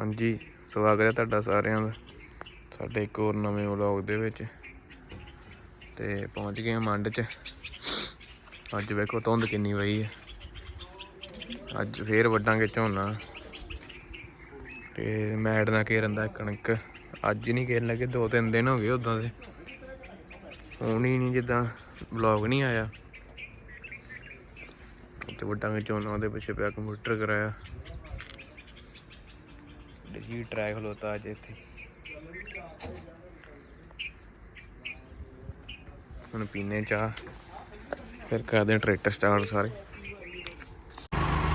ਹਾਂਜੀ, ਸਵਾਗਤ ਹੈ ਤੁਹਾਡਾ ਸਾਰਿਆਂ ਦਾ ਸਾਡੇ ਇੱਕ ਹੋਰ ਨਵੇਂ ਵਲੌਗ ਦੇ ਵਿੱਚ। ਤੇ ਪਹੁੰਚ ਗਏ ਹਾਂ ਮੰਡ 'ਚ। ਅੱਜ ਵੇਖੋ ਧੁੰਦ ਕਿੰਨੀ ਪਈ ਹੈ। ਅੱਜ ਫੇਰ ਵੱਡਾਂਗੇ ਝੋਨਾ। ਤੇ ਮੈਡ ਨਾਲ ਘੇਰਨ ਦਾ ਕਣਕ। ਅੱਜ ਨਹੀਂ ਘੇਰਨ ਲੱਗੇ ਦੋ ਤਿੰਨ ਦਿਨ ਹੋ ਗਏ ਉਦਾਂ ਦੇ। ਹੁਣ ਹੀ ਨਹੀਂ ਜਿੱਦਾਂ ਵਲੌਗ ਨਹੀਂ ਆਇਆ। ਤੇ ਵੱਡਾਂਗੇ ਝੋਨਾ, ਉਹਦੇ ਪਿੱਛੇ ਪਿਆ ਕੰਪਿਊਟਰ ਕਰਾਇਆ। ਜੀ ਟਰੈਕ ਖਲੋਤਾ ਅੱਜ ਇੱਥੇ। ਹੁਣ ਪੀਨੇ ਚਾਹ, ਫਿਰ ਕਰਦੇ ਟਰੈਕਟਰ ਸਟਾਰਟ ਸਾਰੇ।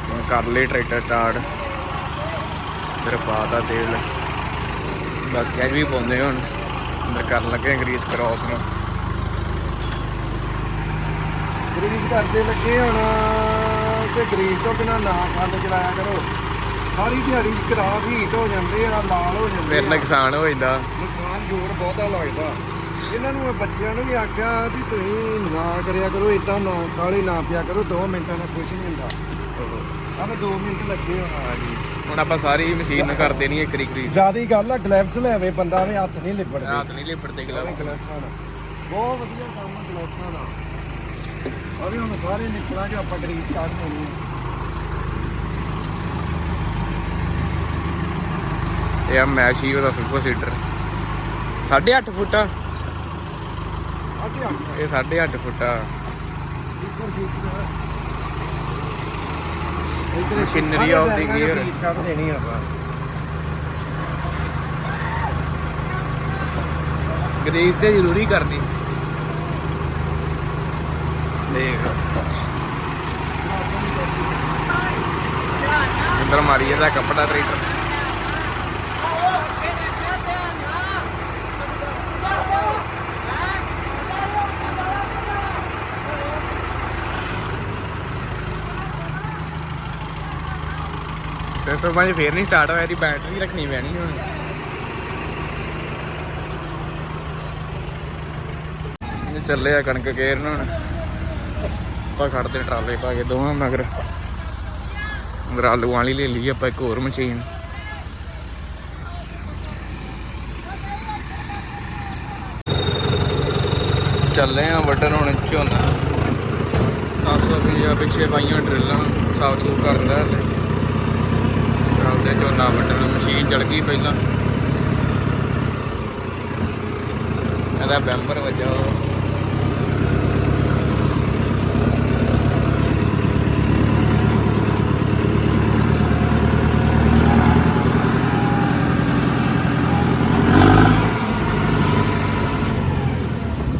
ਹੁਣ ਕਰ ਲਈ ਟਰੈਕਟਰ ਸਟਾਰਟ ਫਿਰ ਪਾਤਾ ਤੇਲ। ਬਾਕੀ ਅੱਜ ਵੀ ਪਾਉਂਦੇ ਹੁਣ। ਅੰਦਰ ਕਰਨ ਲੱਗੇ ਗਰੀਸ ਕਰਾਸ ਨੂੰ। ਗਰੀਸ ਕਰਦੇ ਲੱਗੇ ਹੁਣ, ਤੇ ਗਰੀਸ ਤੋਂ ਬਿਨਾ ਨਾ ਫੰਡ ਚਲਾਇਆ ਕਰੋ। ਸਾਰੀ ਦਿਹਾੜੀ ਖਰਾਬ ਹੀਟ ਹੋ ਜਾਂਦੇ ਆ ਲਾਲ ਹੋ ਜਾਂਦੇ ਫਿਰ ਆ। ਨੁਕਸਾਨ ਹੋ ਜਾਂਦਾ। ਨੁਕਸਾਨ ਜ਼ੋਰ ਬਹੁਤਾ ਲੱਗਦਾ। ਇਹਨਾਂ ਨੂੰ ਮੈਂ ਬੱਚਿਆਂ ਨੂੰ ਵੀ ਆਖਿਆ ਵੀ ਤੁਸੀਂ ਨਾ ਕਰਿਆ ਕਰੋ ਇਦਾਂ ਨਾ ਕਾਲੀ ਨਾ ਪਿਆ ਕਰੋ 2 ਮਿੰਟਾਂ ਨਾਲ ਕੁਝ ਨਹੀਂ ਹੁੰਦਾ। ਆਹ 2 ਮਿੰਟ ਲੱਗੇ ਹੋਣਾ ਹਾਂਜੀ ਹੁਣ ਆਪਾਂ ਸਾਰੀ ਮਸ਼ੀਨ ਨੂੰ ਕਰ ਦੇਣੀ ਇੱਕ ਰੀ ਗਰੀਸ ਜਿਆਦੀ ਗੱਲ ਆ ਗਲੈਵਸ ਲੈਵੇ ਬੰਦਾ ਵੀ ਹੱਥ ਨਹੀਂ ਲਿਬੜਦੇ। ਰਾਤ ਨਹੀਂ ਲਿਪੜਦੇ ਗਲਾਸ ਗਲੈਵਸਾਂ ਬਹੁਤ ਵਧੀਆ ਕੰਮ ਆ ਗਲੈਵਸਾਂ ਦਾ ਵੀ ਹੁਣ ਸਾਰੇ ਨਿਕਲਾਂ ਜੋ ਆਪਾਂ ਗਰੀਸ ਕੱਢ ਦੇਣੀ ਇਹ ਆ ਮੈਸ਼ੀ ਉਹਦਾ ਸੁਪਰ ਸੀਡਰ। 8.5 ਫੁੱਟ ਆ। ਇਹ 8.5 ਫੁੱਟ ਆ। Machinery the year। ਕੱਢ ਦੇਣੀ ਆਪਾਂ। ਗਰੀਸ ਤੇ ਜ਼ਰੂਰੀ ਕਰਨੀ। ਦੇਖ। ਅੰਦਰ ਮਾਰੀ ਜਾਂਦਾ ਕੱਪੜਾ ਟਰੈਕਟਰ ਤੇ ਤੋਂ ਫੇਰ ਨਹੀਂ ਸਟਾਰਟ ਹੋਇਆ, ਇਹਦੀ ਬੈਟਰੀ ਰੱਖਣੀ ਪੈਣੀ ਹੁਣ। ਇਹ ਚੱਲੇ ਆ ਕਣਕ ਕੇਰਨ ਹੁਣ। ਆਪਾਂ ਖੜਦੇ ਟਰਾਲੇ ਪਾ ਕੇ ਦੋਵਾਂ ਮਗਰ। ਮਗਰ ਆਲੂ ਵਾਲੀ ਲੈ ਲਈ ਆਪਾਂ ਇੱਕ ਹੋਰ ਮਸ਼ੀਨ। ਚੱਲੇ ਆ ਵੱਢਣ ਹੁਣ ਝੋਨਾ। 750 ਪਿੱਛੇ ਪਾਈਆਂ ਡਰਿੱਲਾਂ ਸਾਫ਼ ਸੂਫ ਕਰਦਾ ਹਲੇ। ਚੱਲਦੇ ਝੋਨਾ ਵੱਢਣ ਮਸ਼ੀਨ ਚੜ ਗਈ ਪਹਿਲਾਂ। ਇਹਦਾ ਬੈਂਪਰ ਵੱਜਾ ਉਹ।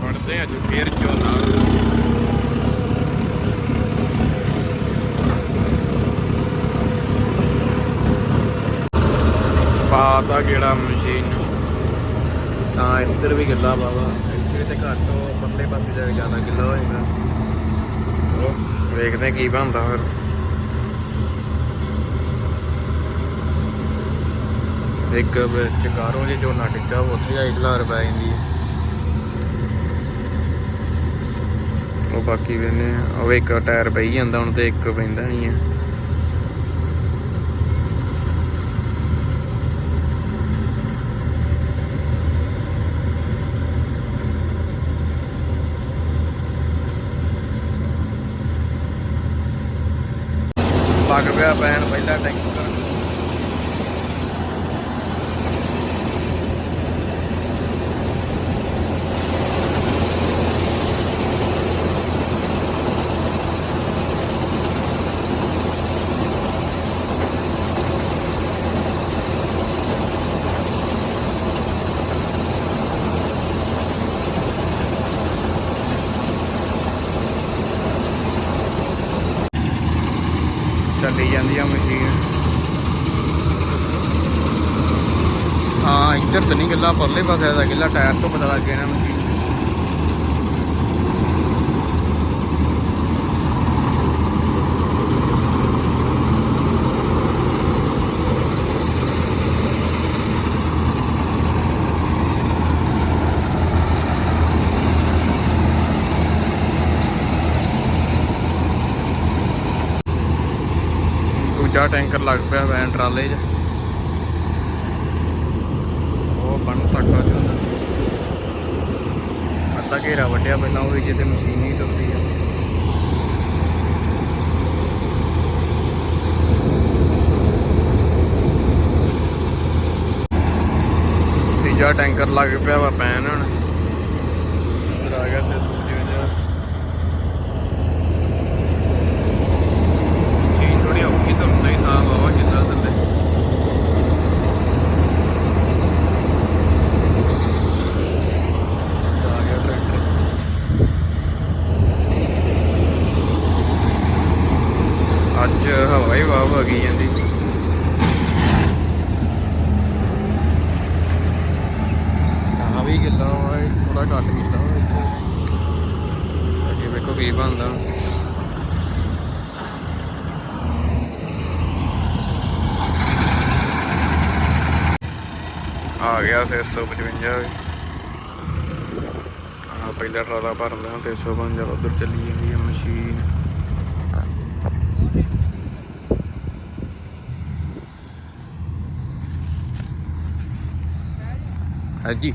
ਵੱਢਦੇ ਅੱਜ ਫੇਰ ਝੋਨਾ ਪਾਤਾ ਕਿਹੜਾ ਮਸ਼ੀਨ ਨੂੰ। ਤਾਂ ਇੱਧਰ ਵੀ ਗਿੱਲਾ ਬਾਬਾ ਇੱਥੇ ਤੇ ਘੱਟ ਉਹ ਪਰਲੇ ਪਾਸੇ ਜਾ ਕੇ ਜ਼ਿਆਦਾ ਗਿੱਲਾ ਹੋਏਗਾ। ਉਹ ਵੇਖਦੇ ਕੀ ਬਣਦਾ ਫਿਰ ਇੱਕ ਵਿੱਚ ਜੇ ਝੋਨਾ ਟਿੱਕਾ, ਉੱਥੇ ਜਾ ਖਲਾਰ ਪੈ ਜਾਂਦੀ ਹੈ। ਉਹ ਬਾਕੀ ਵੇਨੇ ਉਹ ਇੱਕ ਟਾਇਰ ਪਈ ਜਾਂਦਾ, ਹੁਣ ਤੇ ਇੱਕ ਪੈਂਦਾ ਨਹੀਂ ਹੈ। ਲੱਗ ਪਿਆ ਪੈਣ ਪਹਿਲਾਂ ਟੈਂਕਰ ਚੱਲੀ ਜਾਂਦੀ ਆ ਮਸ਼ੀਨ ਹਾਂ ਇੱਧਰ ਤਾਂ ਨਹੀਂ ਗਿੱਲਾ ਪਰਲੇ ਪਾਸੇ ਦਾ ਗਿੱਲਾ ਟਾਇਰ ਤੋਂ ਪਤਾ ਲੱਗ ਗਿਆ ਨਾ ਮਸ਼ੀਨ ਦੂਜਾ ਟੈਂਕਰ ਲੱਗ ਪਿਆ, ਵੈਨ ਟਰਾਲੇ 'ਚ। ਡਿਆ ਪਹਿਲਾਂ, ਉਹ ਜਿਹਦੇ ਮਸ਼ੀਨ ਹੀ ਤੁਰਦੀ ਆ। ਤੀਜਾ ਟੈਂਕਰ ਲੱਗ ਪਿਆ ਵਾ ਪੈਣ ਹੁਣ। real se sube bien llave a pelear saya la parte antes de eso van ya los dos y machine allí.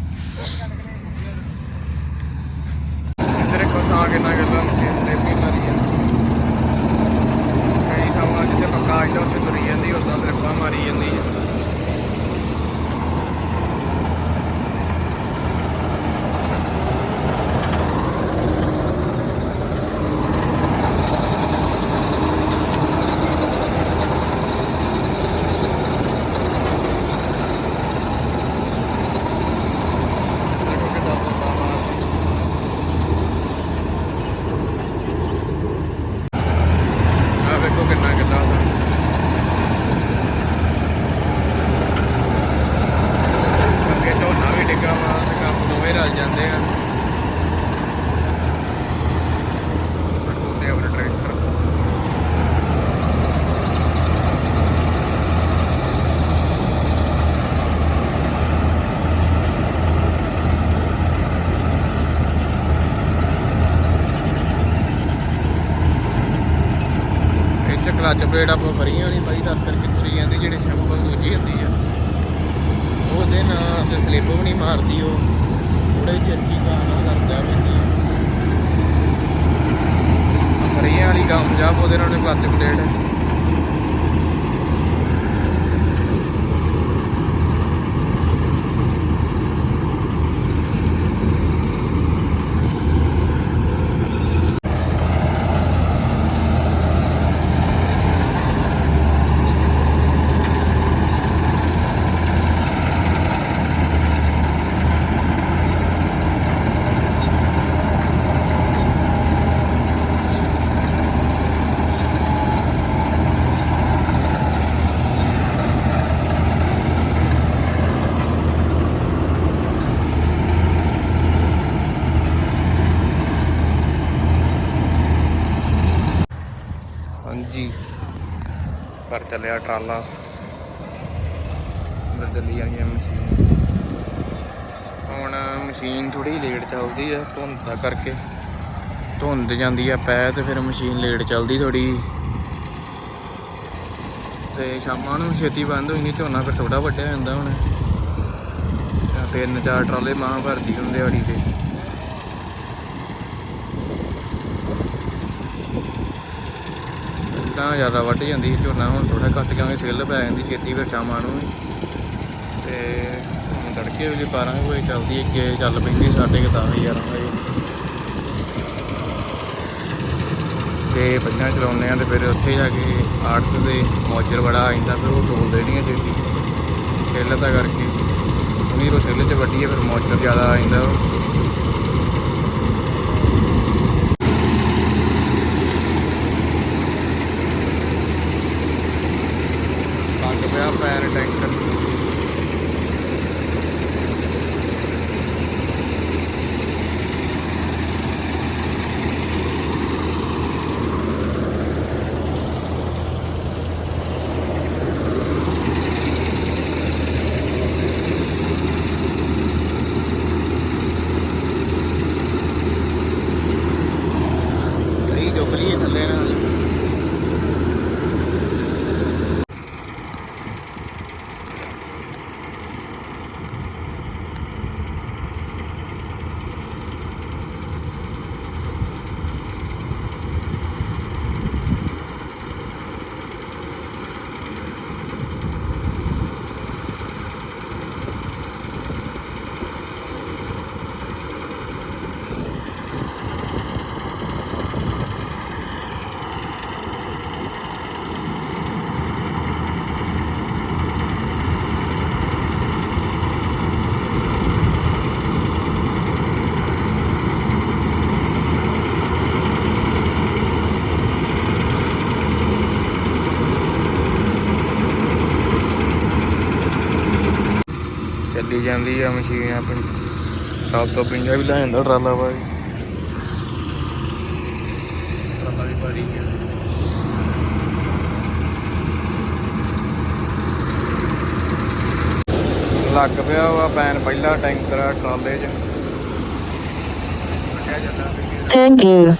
Plate ਆਪਾਂ ਫਰੀਆਂ ਨਹੀਂ ਬਾਈ, ਦੱਸ ਕਰਕੇ ਤੁਰੀ ਜਾਂਦੀ, ਜਿਹੜੇ ਸ਼ੰਭਲ ਦੂਜੀ ਹੁੰਦੀ ਆ। ਉਹਦੇ ਨਾਲ ਤੇ ਸਲਿੱਪ ਵੀ ਨਹੀਂ ਮਾਰਦੀ ਉਹ। ਥੋੜੇ ਜਿਹੀ ਅੱਛੀ ਗਾਣਾ ਕਰਦਾ ਵਿੱਚ ਫਰੀਆਂ ਵਾਲੀ ਕਾਮਯਾਬ ਉਹਦੇ ਨਾਲ ਨੇ ਕਲੱਚ ਪਲੇਟ। ਹਾਂਜੀ। ਪਰ ਚੱਲਿਆ ਟਰਾਲਾ। ਅੰਦਰ ਚੱਲੀ ਆ ਗਿਆ ਮਸ਼ੀਨ। ਹੁਣ ਮਸ਼ੀਨ ਥੋੜੀ ਲੇਟ ਚੱਲਦੀ ਆ, ਧੁੰਦ ਦਾ ਕਰਕੇ। ਧੁੰਦ ਜਾਂਦੀ ਆ ਪੈ ਤੇ, ਫਿਰ ਮਸ਼ੀਨ ਲੇਟ ਚੱਲਦੀ ਥੋੜੀ ਤੇ ਸ਼ਾਮਾਂ ਨੂੰ ਛੇਤੀ ਬੰਦ ਹੋਈ, ਨਹੀਂ ਝੋਨਾ ਫਿਰ ਥੋੜਾ ਵੱਡਿਆ ਜਾਂਦਾ ਹੁਣ। ਤਿੰਨ ਚਾਰ ਟਰਾਲੇ ਮਾਂ ਭਰਦੀ ਹੁੰਦੇ ਦਿਹਾੜੀ ਤੇ ਤਾਂ ਜ਼ਿਆਦਾ ਵੱਢ ਜਾਂਦੀ ਸੀ ਝੋਨਾ, ਹੁਣ ਥੋੜਾ ਘੱਟ ਕਿਉਂਕਿ ਸਿੱਲ ਪੈ ਜਾਂਦੀ ਛੇਤੀ ਫਿਰ ਸ਼ਾਮਾਂ ਨੂੰ ਵੀ। ਤੇ ਹੁਣ ਤੜਕੇ ਵੇਲੇ 12 ਕੁ ਵਜੇ ਚੱਲਦੀ ਅੱਗੇ ਚੱਲ ਪੈਂਦੀ ਸਾਢੇ ਕੁ ਦਸ 11 ਵਜੇ। ਤੇ ਪੰਜਾਂ ਚਲਾਉਂਦੇ ਆ ਤੇ ਫਿਰ ਉੱਥੇ ਜਾ ਕੇ ਆੜਤ ਦੇ ਮੌਜਰ ਬੜਾ ਆ ਜਾਂਦਾ, ਫਿਰ ਉਹ ਤੋਲਦੇ ਨਹੀਂ ਆ ਛੇਤੀ। ਸਿੱਲ ਤਾਂ ਕਰਕੇ ਉਹਨੀ ਰੋ ਸਿੱਲ 'ਚ ਵੱਡੀ ਆ ਫਿਰ ਮੌਜਰ ਜ਼ਿਆਦਾ ਆ ਜਾਂਦਾ ਉਹ ਲੱਗ ਪਿਆ ਪੈਰ ਟੈਂਕਰ ਚੱਲੀ ਜਾਂਦੀ ਆ ਮਸ਼ੀਨ ਆਪਣੀ। 750 ਵੀ ਲੈ ਜਾਂਦਾ ਟਰਾਲਾ ਬਾਈ। ਟਰਾਲਾ ਵੀ ਭਾਰੀ ਆ। ਲੱਗ ਪਿਆ ਵਾ ਪੈਨ ਪਹਿਲਾ ਟੈਂਕਰ ਆ ਟਰਾਲੇ 'ਚ। ਕੱਢਿਆ ਜਾਂਦਾ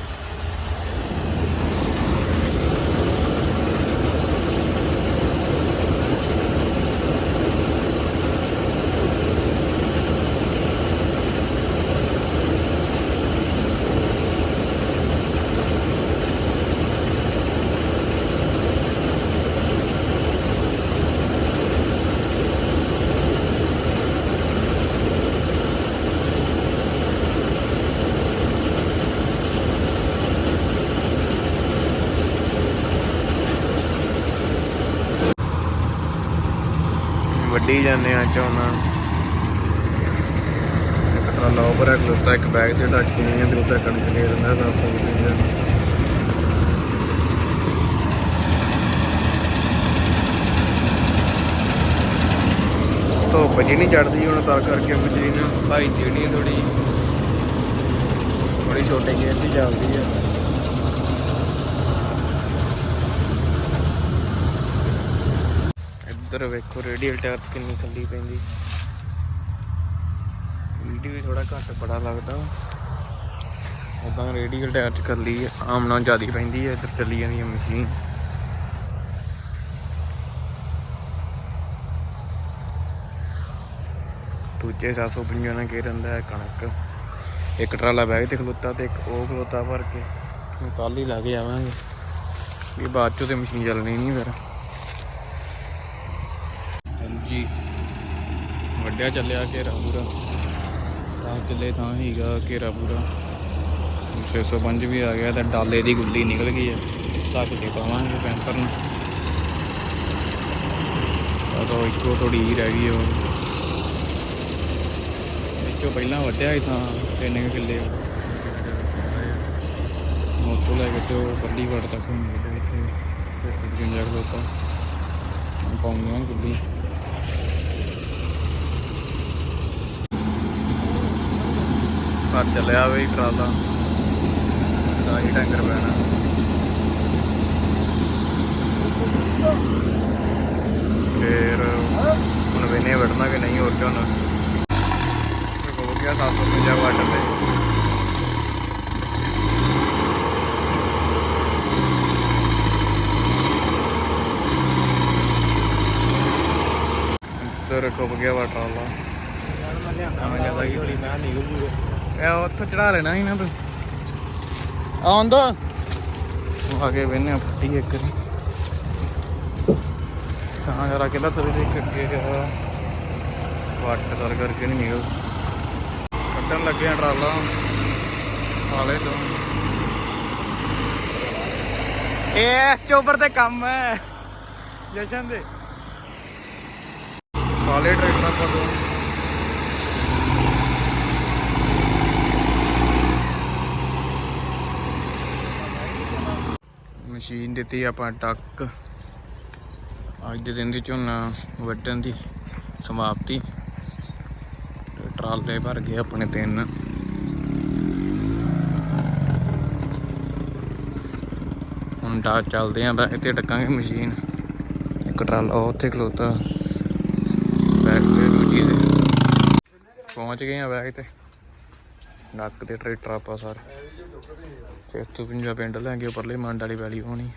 ਵੱਢੀ ਜਾਂਦੇ ਆ ਝੋਨਾ ਇੱਕ ਟਰਾਲਾ ਉੱਪਰ ਹੈ ਖਲੋਤਾ, ਇੱਕ ਬੈਗ ਤੇ ਢੱਕ ਕੇ ਨਹੀਂ ਤੇ ਉੱਤੇ ਕਣਕ ਦੇ ਦਿੰਦਾ ਸਭ ਤੋਂ ਵਧੀਆ ਧੁੱਪ ਜੀ ਨਹੀਂ ਚੜਦੀ ਹੁਣ, ਤਾਂ ਕਰਕੇ ਮਸ਼ੀਨ ਭਾਈ ਜਿਹੜੀ ਥੋੜੀ ਬੜੀ ਛੋਟੇ ਗੇਅਰ ਦੀ ਚੱਲਦੀ ਹੈ ਇੱਧਰ ਵੇਖੋ ਰੇਡੀਅਲ ਟਾਇਰ ਕਿੰਨੀ ਥੱਲੀ ਪੈਂਦੀ। ਵੀਡੀਓ ਵੀ ਥੋੜਾ ਘੱਟ ਬੜਾ ਲੱਗਦਾ। ਉਦਾਂ ਰੇਡੀਅਲ ਟਾਇਰ ਚ ਕੱਲੀ ਆਮ ਨਾਲ ਜ਼ਿਆਦਾ ਪੈਂਦੀ ਹੈ, ਇੱਧਰ ਚੱਲੀ ਜਾਂਦੀ ਹੈ ਮਸ਼ੀਨ। ਦੂਜੇ 750 ਨਾਲ ਕੀ ਰਹਿੰਦਾ ਹੈ, ਕਣਕ। ਇੱਕ ਟਰਾਲਾ ਬੈਗ ਤੇ ਖਲੋਤਾ ਤੇ ਇੱਕ ਉਹ ਖਲੋਤਾ ਭਰ ਕੇ। ਕੱਲ ਹੀ ਲਾ ਕੇ ਆਵਾਂਗੇ। ਵੀ ਬਾਅਦ ਚੋਂ ਤੇ ਮਸ਼ੀਨ ਚੱਲਣੀ ਨਹੀਂ ਫਿਰ। ਹਾਂਜੀ ਵੱਡਿਆ ਚੱਲਿਆ ਘੇਰਾ ਪੂਰਾ। ਤਾਂ ਕਿੱਲੇ ਥਾਂ ਹੀਗਾ ਘੇਰਾ ਪੂਰਾ। 605 ਵੀ ਆ ਗਿਆ ਤੇ ਡਾਲੇ ਦੀ ਗੁੱਲੀ ਨਿਕਲ ਗਈ ਹੈ ਢੱਕ ਕੇ ਪਾਵਾਂਗੇ ਪੈਂਪਰ ਨੂੰ ਤਾਂ ਇੱਕੋ ਥੋੜੀ ਹੀ ਰਹਿ ਗਈ ਉਹ ਵਿੱਚੋਂ ਪਹਿਲਾਂ ਵੱਢਿਆ ਹੀ ਤਾਂ ਤਿੰਨ ਕੁ ਕਿੱਲੇ ਮੋਟੋ ਲੈ ਕੇ ਤੇ ਉਹ ਪੱਲੀ ਵੜ ਤੱਕ ਘੁੰਮ ਗਿਆ ਇੱਥੇ। ਤੇ ਗੁੰਜਾ ਖਲੋਤਾ ਪਾਉਂਦੀਆਂ ਗੁੱਲੀ। ਪਰ ਚੱਲਿਆ ਵੇ ਟਰਾਲਾ। ਦਾ ਹੀ ਟੈਂਕਰ ਪੈਣਾ। ਫੇਰ ਹੁਣ ਵੇਨੇ ਵੜਨਾ ਕਿ ਨਹੀਂ ਹੋਰ ਝੋਨਾ ਹੋ ਗਿਆ 750 ਵਾਟ ਤੇ ਇੱਧਰ ਖੁੱਬ ਗਿਆ ਵਾ ਟਰਾਲਾ। ਆਵਾਂ ਜ਼ਿਆਦਾ ਹੀ ਹੋਲੀ ਮੈਂ ਨਿਕਲ ਜੂਗਾ ਇਹ ਉੱਥੋਂ ਚੜਾ ਲੈਣਾ ਸੀ ਨਾ ਤੂੰ। ਆਉਂਦਾ। ਉਹ ਆ ਕੇ ਵੇਨੇ ਫੱਟੀ ਇੱਕ ਰੀ ਹਾਂ ਜਰਾ ਕਿਲਾ ਥੋੜੀ ਦੇਖ ਅੱਗੇ ਗਿਆ। ਵਾਟ ਕਰ ਕਰਕੇ ਨਹੀਂ ਨਿਕਲ ਕੱਢਣ ਲੱਗਿਆ ਟਰਾਲਾ। ਹਾਲੇ ਤੋਂ। ਇਸ ਚੋਬਰ ਤੇ ਕੰਮ ਹੈ। ਜਸ਼ਨ ਦੇ। ਕਾਲੇ ਟਰੈਕਟਰ ਕਦੋਂ ਮਸ਼ੀਨ ਦਿੱਤੀ ਆਪਾਂ ਟੱਕ ਅੱਜ ਦੇ ਦਿਨ ਦੀ ਝੋਨਾ ਵੱਢਣ ਦੀ ਸਮਾਪਤੀ। ਟਰਾਲੇ ਭਰ ਗਏ ਆਪਣੇ ਤਿੰਨ। ਹੁਣ ਡਾ ਚੱਲਦੇ ਆਂ ਬੈਕ ਇੱਥੇ ਡੱਕਾਂਗੇ ਮਸ਼ੀਨ। ਇੱਕ ਟਰਾਲਾ ਉੱਥੇ ਖਲੋਤਾ। ਬੈਕ ਤੇ ਦੂਜੀ ਤੇ। ਪਹੁੰਚ ਗਏ ਆ ਬੈਕ ਤੇ। ਨੱਕ ਤੇ ਟਰੈਕਟਰ ਆਪਾਂ ਸਾਰੇ। 650 ਪਿੰਡ ਲੈ ਕੇ ਉੱਪਰਲੇ ਮੰਡ ਵਾਲੀ ਵੈਲੀ ਹੋਣੀ।